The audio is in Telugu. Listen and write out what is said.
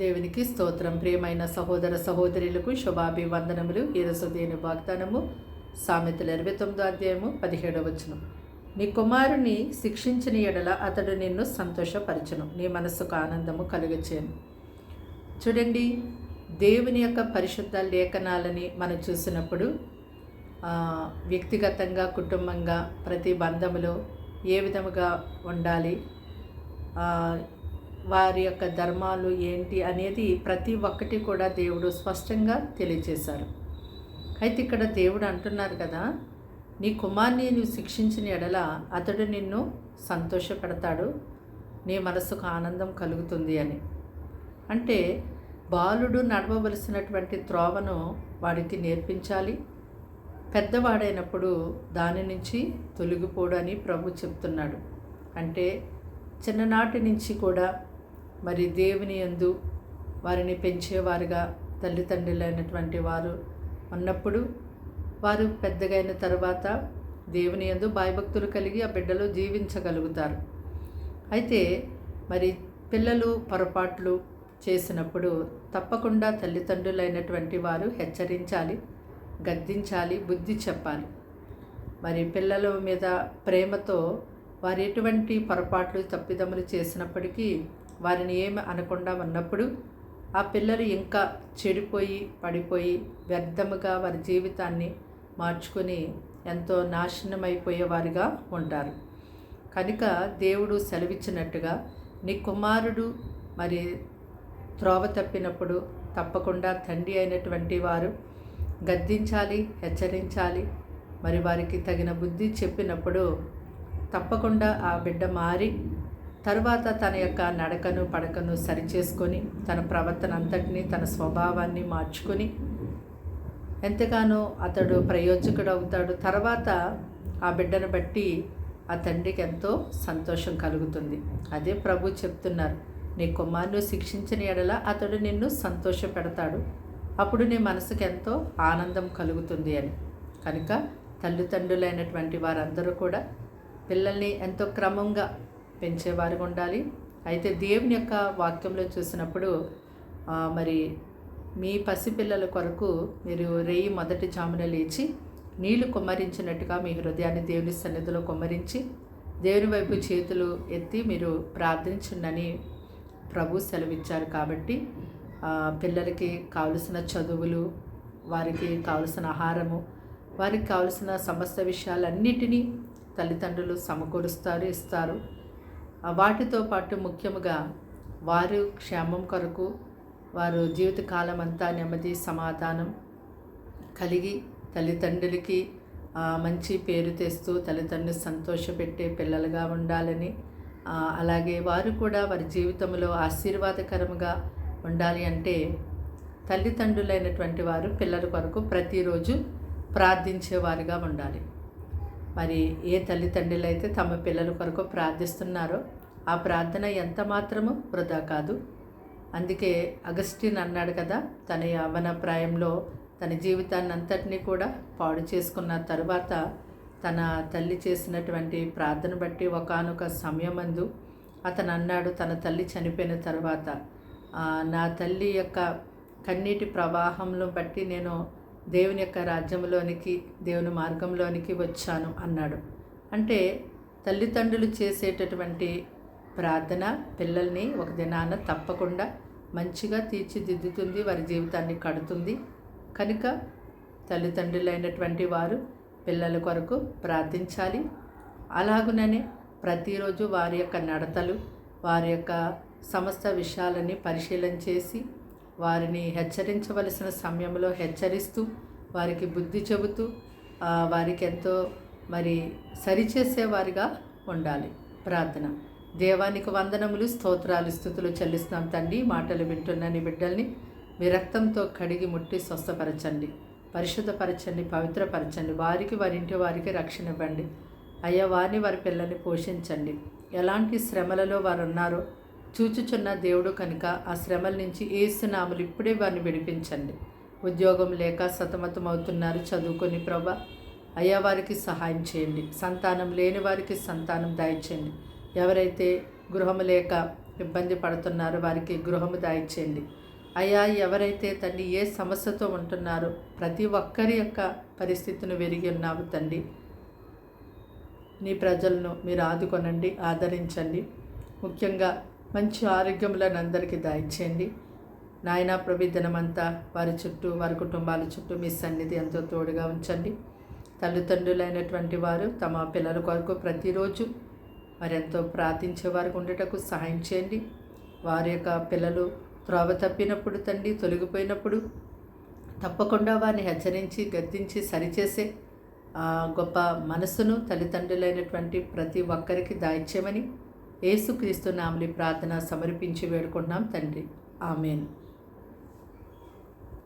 దేవునికి స్తోత్రం. ప్రియమైన సహోదర సహోదరులకు శుభాభివందనములు. ఈరోజు దేని వాగ్దానము సామెతల ఇరవై తొమ్మిదో అధ్యాయము పదిహేడవ వచనం. నీ కుమారుని శిక్షించిన ఎడల అతడు నిన్ను సంతోషపరచను. నీ మనస్సుకు ఆనందము కలుగచేయను. చూడండి దేవుని యొక్క పరిశుద్ధ లేఖనాలని మనం చూసినప్పుడు వ్యక్తిగతంగా కుటుంబంగా ప్రతి బంధములో ఏ విధముగా ఉండాలి? వారి యొక్క ధర్మాలు ఏంటి అనేది ప్రతి ఒక్కటి కూడా దేవుడు స్పష్టంగా తెలియజేశారు. అయితే ఇక్కడ దేవుడు అంటున్నారు కదా నీ కుమార్ని నువ్వు శిక్షించిన ఎడల అతడు నిన్ను సంతోషపెడతాడు నీ మనసుకు ఆనందం కలుగుతుంది అని. అంటే బాలుడు నడవవలసినటువంటి త్రోవను వాడికి నేర్పించాలి. పెద్దవాడైనప్పుడు దాని నుంచి తొలగిపోడు అని ప్రభు చెప్తున్నాడు. అంటే చిన్ననాటి నుంచి కూడా మరి దేవుని యందు వారిని పెంచేవారుగా తల్లిదండ్రులైనటువంటి వారు ఉన్నప్పుడు వారు పెద్దగైన తర్వాత దేవుని యందు భయభక్తులు కలిగి ఆ బిడ్డలు జీవించగలుగుతారు. అయితే మరి పిల్లలు పొరపాట్లు చేసినప్పుడు తప్పకుండా తల్లిదండ్రులైనటువంటి వారు హెచ్చరించాలి గద్దించాలి బుద్ధి చెప్పాలి. మరి పిల్లల మీద ప్రేమతో వారు ఎటువంటి పొరపాట్లు తప్పిదములు చేసినప్పటికీ వారిని ఏమి అనకుండా ఉన్నప్పుడు ఆ పిల్లలు ఇంకా చెడిపోయి పడిపోయి వ్యర్థముగా వారి జీవితాన్ని మార్చుకొని ఎంతో నాశనమైపోయేవారుగా ఉంటారు. కనుక దేవుడు సెలవిచ్చినట్టుగా నీ కుమారుడు మరి త్రోవ తప్పినప్పుడు తప్పకుండా తండ్రి అయినటువంటి వారు గద్దించాలి హెచ్చరించాలి. మరి వారికి తగిన బుద్ధి చెప్పినప్పుడు తప్పకుండా ఆ బిడ్డ మారి తరువాత తన యొక్క నడకను పడకను సరిచేసుకొని తన ప్రవర్తన అంతటినీ తన స్వభావాన్ని మార్చుకొని ఎంతగానో అతడు ప్రయోజకుడు అవుతాడు తర్వాత ఆ బిడ్డను బట్టి ఆ తండ్రికి ఎంతో సంతోషం కలుగుతుంది. అదే ప్రభు చెప్తున్నారు నీ కుమారును శిక్షించిన ఎడల అతడు నిన్ను సంతోష పెడతాడు అప్పుడు నీ మనసుకు ఎంతో ఆనందం కలుగుతుంది అని. కనుక తల్లిదండ్రులైనటువంటి వారందరూ కూడా పిల్లల్ని ఎంతో క్రమంగా పెంచేవారుగా ఉండాలి అయితే దేవుని యొక్క వాక్యంలో చూసినప్పుడు మరి మీ పసిపిల్లల కొరకు మీరు రేయి మొదటి జామున లేచి నీళ్ళు కుమ్మరించినట్టుగా మీ హృదయాన్ని దేవుని సన్నిధిలో కుమ్మరించి దేవుని వైపు చేతులు ఎత్తి మీరు ప్రార్థించుండని ప్రభు సెలవిచ్చారు కాబట్టి పిల్లలకి కావలసిన చదువులు వారికి కావలసిన ఆహారము వారికి కావలసిన సమస్త విషయాలన్నిటినీ తల్లిదండ్రులు సమకూరుస్తారు ఇస్తారు. వాటితో పాటు ముఖ్యముగా వారు క్షేమం కొరకు వారు జీవితకాలం అంతా నెమ్మది సమాధానం కలిగి తల్లిదండ్రులకి మంచి పేరు తెస్తూ తల్లిదండ్రులు సంతోషపెట్టే పిల్లలుగా ఉండాలని అలాగే వారు కూడా వారి జీవితంలో ఆశీర్వాదకరంగా ఉండాలి అంటే తల్లిదండ్రులైనటువంటి వారు పిల్లల కొరకు ప్రతిరోజు ప్రార్థించేవారుగా ఉండాలి. మరి ఏ తల్లిదండ్రులు అయితే తమ పిల్లల కొరకు ప్రార్థిస్తున్నారో ఆ ప్రార్థన ఎంత మాత్రము వృధా కాదు. అందుకే అగస్టిన్ అన్నాడు కదా తన యవన ప్రాయంలో తన జీవితాన్ని అంతటినీ కూడా పాడు చేసుకున్న తరువాత తన తల్లి చేసినటువంటి ప్రార్థన బట్టి ఒకానొక సమయమందు అతను అన్నాడు తన తల్లి చనిపోయిన తర్వాత నా తల్లి యొక్క కన్నీటి ప్రవాహంలో బట్టి నేను దేవుని యొక్క రాజ్యంలోనికి దేవుని మార్గంలోనికి వచ్చాను అన్నాడు. అంటే తల్లిదండ్రులు చేసేటటువంటి ప్రార్థన పిల్లల్ని ఒక దినాన తప్పకుండా మంచిగా తీర్చిదిద్దుతుంది వారి జీవితాన్ని కడుతుంది. కనుక తల్లిదండ్రులైనటువంటి వారు పిల్లల కొరకు ప్రార్థించాలి. అలాగుననే ప్రతిరోజు వారి యొక్క నడతలు వారి యొక్క సమస్త విషయాలని పరిశీలన చేసి వారిని హెచ్చరించవలసిన సమయంలో హెచ్చరిస్తూ వారికి బుద్ధి చెబుతూ వారికి ఎంతో మరి సరిచేసేవారిగా ఉండాలి. ప్రార్థన. దేవానికి వందనములు స్తోత్రాలు స్థుతులు చెల్లిస్తున్నాం తండ్రి. మాటలు వింటున్న నీ బిడ్డల్ని మీ రక్తంతో కడిగి ముట్టి స్వస్థపరచండి. పరిశుద్ధపరచండి పవిత్రపరచండి. వారికి వారింటి వారికి రక్షణ ఇవ్వండి. అయ్యా వారిని వారి పిల్లల్ని పోషించండి. ఎలాంటి శ్రమలలో వారు ఉన్నారో చూచుచున్న దేవుడు కనుక ఆ శ్రమల నుంచి ఏసునాములు ఇప్పుడే వారిని విడిపించండి. ఉద్యోగం లేక సతమతం అవుతున్నారు చదువుకొని ప్రభా అయ్యా వారికి సహాయం చేయండి. సంతానం లేని వారికి సంతానం దయచేయండి ఎవరైతే గృహము లేక ఇబ్బంది పడుతున్నారో వారికి గృహము దాయిచేయండి అయ్యా ఎవరైతే తండ్రి ఏ సమస్యతో ఉంటున్నారో ప్రతి ఒక్కరి యొక్క పరిస్థితిని వెరిగి ఉన్నావు తండ్రి నీ ప్రజలను మీరు ఆదుకొనండి ఆదరించండి. ముఖ్యంగా మంచి ఆరోగ్యములను అందరికీ దాయిచ్చేయండి నాయనా ప్రభు వారి చుట్టూ వారి కుటుంబాల చుట్టూ మీ సన్నిధి ఎంతో తోడుగా ఉంచండి. తల్లిదండ్రులైనటువంటి వారు తమ పిల్లల కొరకు ప్రతిరోజు మరెంతో ఎంతో ప్రార్థించే వారికి ఉండటకు సహాయం చేయండి. వారి యొక్క పిల్లలు త్రోవ తప్పినప్పుడు తండ్రి తొలగిపోయినప్పుడు తప్పకుండా వారిని హెచ్చరించి గద్దించి సరిచేసే గొప్ప మనసును తల్లిదండ్రులైనటువంటి ప్రతి ఒక్కరికి దాయిచ్చేమని ఏసుక్రీస్తు నామని ప్రార్థన సమర్పించి వేడుకుంటున్నాం తండ్రి. ఆమెను.